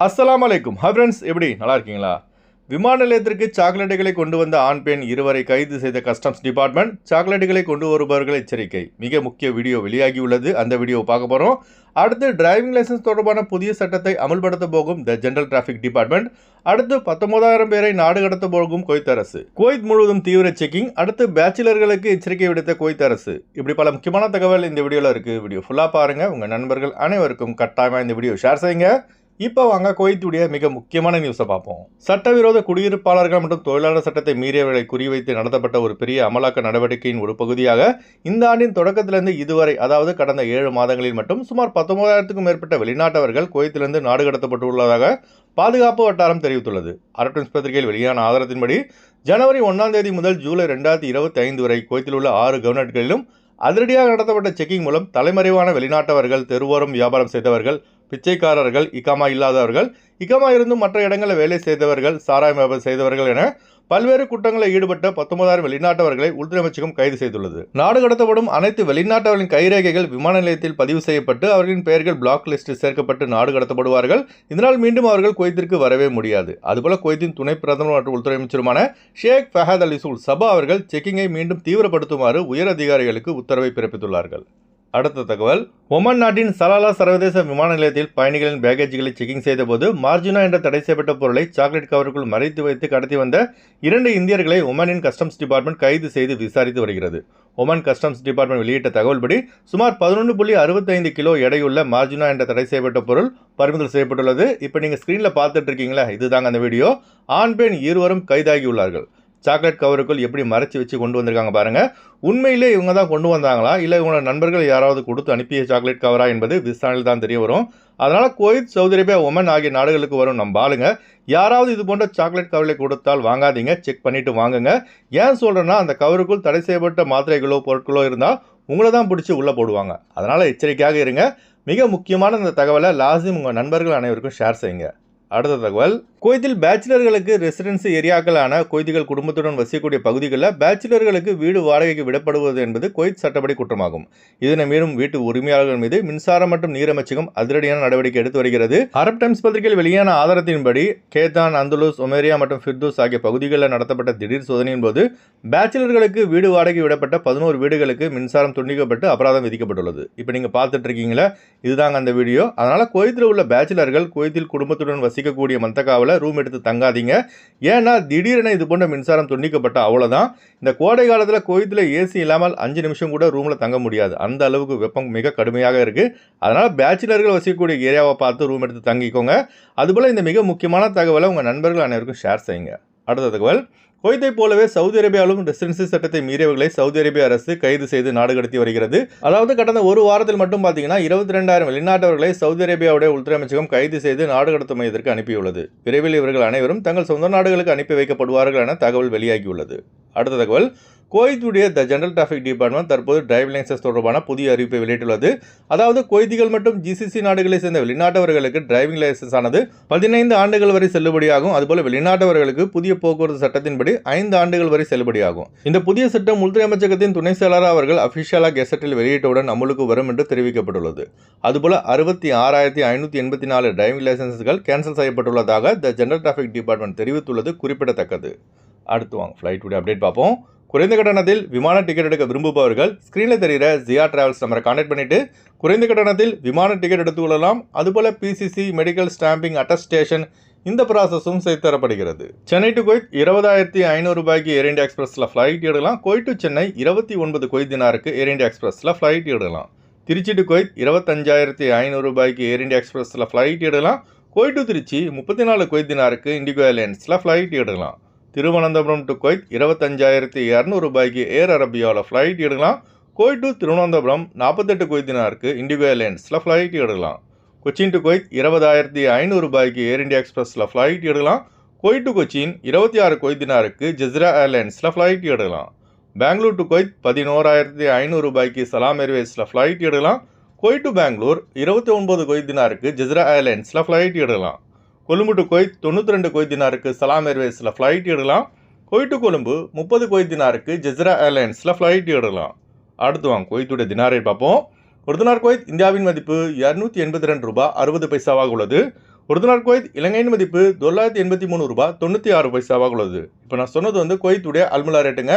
அஸ்லாம் அலைக்கும் hi friends எப்படி? நல்லா இருக்கீங்களா? விமான நிலையத்திற்கு சாக்லேட்டுகளை கொண்டு வந்த ஆண் பெண் இருவரை கைது செய்த கஸ்டம்ஸ் டிபார்ட்மெண்ட் சாக்லேட்டுகளை கொண்டு வருபவர்கள் எச்சரிக்கை. மிக முக்கிய வீடியோ வெளியாகியுள்ளது. அந்த வீடியோவை பார்க்க போகிறோம் அடுத்து டிரைவிங் லைசன்ஸ் தொடர்பான புதிய சட்டத்தை அமல்படுத்த போகும் த ஜென்ரல் டிராஃபிக் டிபார்ட்மெண்ட் அடுத்து பத்தொன்பதாயிரம் பேரை நாடு கடத்த போகும் குவைத் அரசு. குவைத் முழுவதும் தீவிர செக்கிங் அடுத்து பேச்சுலர்களுக்கு எச்சரிக்கை விடுத்த குவைத் அரசு. இப்படி பல முக்கியமான தகவல் இந்த வீடியோவில் இருக்குது வீடியோ ஃபுல்லாக பாருங்கள் உங்கள் நண்பர்கள் அனைவருக்கும் கட்டாயமாக இந்த வீடியோ ஷேர் செய்யுங்க. இப்போ வாங்க குவைத்துடைய மிக முக்கியமான நியூஸை பார்ப்போம். சட்டவிரோத குடியிருப்பாளர்கள் மற்றும் தொழிலாளர் சட்டத்தை மீறியவர்களை குறிவைத்து நடத்தப்பட்ட ஒரு பெரிய அமலாக்க நடவடிக்கையின் ஒரு பகுதியாக இந்த ஆண்டின் தொடக்கத்திலிருந்து இதுவரை அதாவது கடந்த ஏழு மாதங்களில் மட்டும் சுமார் பத்தொன்பதாயிரத்துக்கும் மேற்பட்ட வெளிநாட்டவர்கள் குவைத்திலிருந்து நாடு கடத்தப்பட்டுள்ளதாக பாதுகாப்பு வட்டாரம் தெரிவித்துள்ளது. அரட்டன்ஸ் பத்திரிகையில் வெளியான ஆதாரத்தின்படி ஜனவரி ஒன்றாம் தேதி முதல் ஜூலை ரெண்டாயிரத்தி இருபத்தி ஐந்து வரை குவைத்தில் உள்ள ஆறு கவர்னர்களிலும் அதிரடியாக நடத்தப்பட்ட செக்கிங் மூலம் தலைமறைவான வெளிநாட்டவர்கள் தெருவோரம் வியாபாரம் செய்தவர்கள் பிச்சைக்காரர்கள் இக்காமா இல்லாதவர்கள் இக்காமா இருந்தும் மற்ற இடங்களில் வேலை செய்தவர்கள் சாராயம் வியாபாரம் செய்தவர்கள் என பல்வேறு குற்றங்களில் ஈடுபட்ட பத்தொன்பதாயிரம் வெளிநாட்டவர்களை உள்துறை அமைச்சகம் கைது செய்துள்ளது. நாடு கடத்தப்படும் அனைத்து வெளிநாட்டவர்களின் கைரேகைகள் விமான நிலையத்தில் பதிவு செய்யப்பட்டு அவர்களின் பெயர்கள் பிளாக் லிஸ்டில் சேர்க்கப்பட்டு நாடு கடத்தப்படுவார்கள். இதனால் மீண்டும் அவர்கள் குவைத்திற்கு வரவே முடியாது. அதுபோல குவைத்தின் துணை பிரதமர் மற்றும் உள்துறை அமைச்சருமான ஷேக் ஃபஹத் அலிசூல் சபா அவர்கள் செக்கிங்கை மீண்டும் தீவிரப்படுத்துமாறு உயர் அதிகாரிகளுக்கு உத்தரவை பிறப்பித்துள்ளார்கள். அடுத்த தகவல். ஒமன் நாட்டின் சலாலா சர்வதேச விமான நிலையத்தில் பயணிகளின் பேகேஜ்களை செக்கிங் செய்தபோது மார்ஜினா என்ற தடை செய்யப்பட்ட பொருளை சாக்லேட் கவருக்குள் மறைத்து வைத்து கடத்தி வந்த இரண்டு இந்தியர்களை ஒமனின் கஸ்டம்ஸ் டிபார்ட்மெண்ட் கைது செய்து விசாரித்து வருகிறது. ஒமன் கஸ்டம்ஸ் டிபார்ட்மெண்ட் வெளியிட்ட தகவல்படி சுமார் பதினொன்று புள்ளி அறுபத்தைந்து கிலோ எடையுள்ள மார்ஜினா என்ற தடை செய்யப்பட்ட பொருள் பறிமுதல் செய்யப்பட்டுள்ளது. இப்போ நீங்கள் ஸ்க்ரீனில் பார்த்துட்டு இருக்கீங்களா இதுதாங்க அந்த வீடியோ. ஆண் பெண் இருவரும் கைதாகியுள்ளார்கள். சாக்லேட் கவருக்குள் எப்படி மறைச்சி வச்சு கொண்டு வந்திருக்காங்க பாருங்கள் உண்மையிலே இவங்க தான் கொண்டு வந்தாங்களா? இல்லை இவங்களோட நண்பர்கள் யாராவது கொடுத்து அனுப்பிய சாக்லேட் கவரா என்பது விசாரணையில் தான் தெரிய வரும். அதனால் குவைத் சவுதி அரேபியா ஒமன் ஆகிய நாடுகளுக்கு வரும் நம்ம ஆளுங்க. யாராவது இது போன்ற சாக்லேட் கவர்களை கொடுத்தால் வாங்காதீங்க. செக் பண்ணிவிட்டு வாங்குங்க. ஏன் சொல்கிறேன்னா அந்த கவருக்குள் தடை செய்யப்பட்ட மாத்திரைகளோ பொருட்களோ இருந்தால் உங்களை தான் பிடிச்சி உள்ளே போடுவாங்க. அதனால் எச்சரிக்கையாக இருங்க. மிக முக்கியமான இந்த தகவலை லாசிம் உங்கள் நண்பர்கள் அனைவருக்கும் ஷேர் செய்யுங்க. அடுத்த தகவல். கோயத்தில் பேச்சுலர்களுக்கு ரெசிடென்சி ஏரியாக்களான கோய்திகள் குடும்பத்துடன் வசிக்கக்கூடிய பகுதிகளில் பேச்சுலர்களுக்கு வீடு வாடகைக்கு விடப்படுவது என்பது குவைத் சட்டப்படி குற்றமாகும். இதனை மீறும் வீட்டு உரிமையாளர்கள் மீது மின்சாரம் மற்றும் நீர் அமைச்சகம் அதிரடியான நடவடிக்கை எடுத்து வருகிறது. அரப் டைம்ஸ் பத்திரிகையில் வெளியான ஆதாரத்தின்படி கேதான் அந்துலூஸ் ஒமேரியா மற்றும் ஃபிர்தூஸ் ஆகிய பகுதிகளில் நடத்தப்பட்ட திடீர் சோதனையின் போது பேச்சுலர்களுக்கு வீடு வாடகை விடப்பட்ட பதினோரு வீடுகளுக்கு மின்சாரம் துண்டிக்கப்பட்டு அபராதம் விதிக்கப்பட்டுள்ளது. இப்போ நீங்கள் பார்த்துட்டு இருக்கீங்களா இதுதாங்க அந்த வீடியோ. அதனால் கோயத்தில் உள்ள பேச்சுலர்கள் கோயத்தில் குடும்பத்துடன் வசிக்கக்கூடிய மந்தக்காவில் ரூம் எடுத்து தங்காதீங்க. ஏன்னா திடீரென இது போன்ற மின்சாரம் துண்டிக்கப்பட்ட அவ்வளோதான் இந்த கோடை காலத்தில் குவைத்தில் ஏசி இல்லாமல் அஞ்சு நிமிஷம் கூட ரூமில் தங்க முடியாது. அந்த அளவுக்கு வெப்பம் மிக கடுமையாக இருக்குது அதனால் பேச்சுலர்கள் வசிக்கக்கூடிய ஏரியாவை பார்த்து ரூம் எடுத்து தங்கிக்கோங்க. அதுபோல் இந்த மிக முக்கியமான தகவலை உங்கள் நண்பர்கள் அனைவருக்கும் ஷேர் செய்யுங்க. அடுத்த தகவல். குவைத்தை போலவே சவுதி அரேபியாவிலும் ரெசிடென்சி சட்டத்தை மீறியவர்களை சவுதி அரேபிய அரசு கைது செய்து நாடு கடத்தி வருகிறது. அதாவது கடந்த ஒரு வாரத்தில் மட்டும் பார்த்தீங்கன்னா இருபத்தி ரெண்டாயிரம் வெளிநாட்டவர்களை சவுதி அரேபியாவுடைய உள்துறை அமைச்சகம் கைது செய்து நாடு கடத்தும் மையத்திற்கு அனுப்பியுள்ளது. விரைவில் இவர்கள் அனைவரும் தங்கள் சொந்த நாடுகளுக்கு அனுப்பி வைக்கப்படுவார்கள் என தகவல் வெளியாகியுள்ளது. அடுத்த தகவல். கோயத்துடைய த ஜெனரல் டிராஃபிக் டிபார்ட்மெண்ட் தற்போது டிரைவிங் லைசன்ஸ் தொடர்பான புதிய அறிவிப்பை வெளியிட்டுள்ளது. அதாவது கொய்திகள் மற்றும் ஜிசிசி நாடுகளை சேர்ந்த வெளிநாட்டவர்களுக்கு டிரைவிங் லைசன்ஸ் ஆனது பதினைந்து ஆண்டுகள் வரை செல்லுபடியாகும். அதுபோல வெளிநாட்டவர்களுக்கு புதிய போக்குவரத்து சட்டத்தின்படி ஐந்து ஆண்டுகள் வரை செல்லுபடியாகும். இந்த புதிய சட்டம் உள்துறை அமைச்சகத்தின் துணை செயலாளர் அவர்கள் அபிஷியலாக கெசட்டில் வெளியிட்டவுடன் அமலுக்கு வரும் என்று தெரிவிக்கப்பட்டுள்ளது. அதுபோல அறுபத்தி ஆறாயிரத்தி ஐநூற்றி எண்பத்தி நாலு டிரைவிங் லைசன்ஸ்கள் கேன்சல் செய்யப்பட்டுள்ளதாக த ஜெனரல் டிராஃபிக் டிபார்ட்மெண்ட் தெரிவித்துள்ளது குறிப்பிடத்தக்கது. அடுத்து வாங்க ஃப்ளைட் அப்டேட் பார்ப்போம். குறைந்த கட்டணத்தில் விமான டிக்கெட் எடுக்க விரும்புபவர்கள் ஸ்க்ரீனில் தெரிகிற ஜியா டிராவல்ஸ் நம்பரை கான்டாக்ட் பண்ணிட்டு குறைந்த கட்டணத்தில் விமான டிக்கெட் எடுத்து கொள்ளலாம். அதுபோல் பிசிசி மெடிக்கல் ஸ்டாம்பிங் அட்டஸ்டேஷன் இந்த ப்ராசஸும் செய்து தரப்படுகிறது. சென்னை டு கொய்த் இருபதாயிரத்தி ஐநூறு ரூபாய்க்கு ஏர் இண்டியா எக்ஸ்பிரஸில் ஃப்ளைட் எடுக்கலாம். கொய்ட் டு சென்னை இருபத்தி ஒன்பது கொய்த் தினாருக்கு ஏர் இண்டியா எக்ஸ்பிரஸில் ஃப்ளைட் எடுக்கலாம். திருச்சி டு கொய்த் இருபத்தஞ்சாயிரத்தி ஐநூறு ரூபாய்க்கு ஏர் இண்டியா எக்ஸ்பிரஸில் ஃப்ளைட் எடுக்கலாம். கோய் டு திருச்சி முப்பத்தி நாலு கொய்த் தினாருக்கு இண்டிகோ ஏர்லைன்ஸில் ஃப்ளைட் எடுக்கலாம். திருவனந்தபுரம் டு கொய்த் இருபத்தஞ்சாயிரத்தி இரநூறு ரூபாய்க்கு ஏர் அரபியாவில் ஃப்ளைட் எடுக்கலாம். கோய் டு திருவனந்தபுரம் நாற்பத்தெட்டு கொய்தினாருக்கு இண்டிகோ ஏர்லைன்ஸில் ஃப்ளைட் எடுக்கலாம். கொச்சின் டு கொய்த் இருபதாயிரத்தி ஐநூறு ரூபாய்க்கு ஏர் இண்டியா எக்ஸ்பிரஸில் ஃப்ளைட் எடுக்கலாம். கொய் டு கொச்சின் இருபத்தி ஆறு கொய்தினாருக்கு ஜிஸ்ரா ஏர்லைன்ஸில் ஃப்ளைட் எடுக்கலாம். பெங்களூர் டு கொய்த் பதினோராயிரத்தி ஐநூறு ரூபாய்க்கு சலாம் ஏர்வேஸில் ஃப்ளைட் எடுக்கலாம். கொய் டு பெங்களூர் இருபத்தி ஒன்பது கொய்தினாருக்கு ஜிஸ்ரா ஏர்லைன்ஸில் ஃப்ளைட் எடுக்கலாம். கொழும்பு டு கொய்த் தொண்ணூற்றி ரெண்டு கொய்தினாருக்கு சலாம் ஏர்வேஸில் ஃப்ளைட் எடுக்கலாம். கொய் டு கொழும்பு முப்பது கொய்தினாருக்கு ஜெஸ்ரா ஏர்லைன்ஸில் ஃப்ளைட் எடுக்கலாம். அடுத்து வாங்க கொய்த்துடைய தினாரை பார்ப்போம். ஒரு தினார் இந்தியாவின் மதிப்பு இரநூத்தி எண்பத்தி ரெண்டு ரூபாய் அறுபது பைசாவாக உள்ளது. ஒரு தினார் இலங்கையின் மதிப்பு தொள்ளாயிரத்தி எண்பத்தி மூணு ரூபாய் தொண்ணூற்றி ஆறு பைசாவாக உள்ளது. இப்போ நான் சொன்னது வந்து குவைத்துடைய அல்முலா ரேட்டுங்க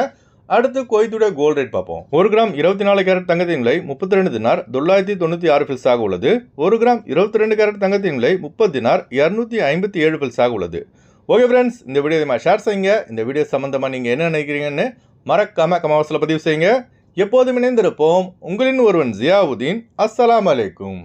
அடுத்து கோயத்துடைய கோல்ட் ரேட் பார்ப்போம். ஒரு கிராம் இருபத்தி நாலு கேரட் தங்கத்தின் விலை முப்பத்தி ரெண்டு தினார் தொள்ளாயிரத்தி தொண்ணூற்றி ஆறு பில்ஸாக உள்ளது. ஒரு கிராம் இருபத்தி ரெண்டு கேரட் தங்கத்தின் விலை முப்பது தினார் இரநூத்தி ஐம்பத்தி ஏழு பில்ஸாக உள்ளது. ஓகே ஃப்ரெண்ட்ஸ் இந்த வீடியோ ஷேர் செய்யுங்க. இந்த வீடியோ சம்மந்தமாக நீங்கள் என்ன நினைக்கிறீங்கன்னு மறக்காம கமாவசில் பதிவு செய்யுங்க. எப்போதும் இணைந்திருப்போம். உங்களின் ஒருவன் ஜியாவுதீன். அஸ்லாம் அலைக்கும்.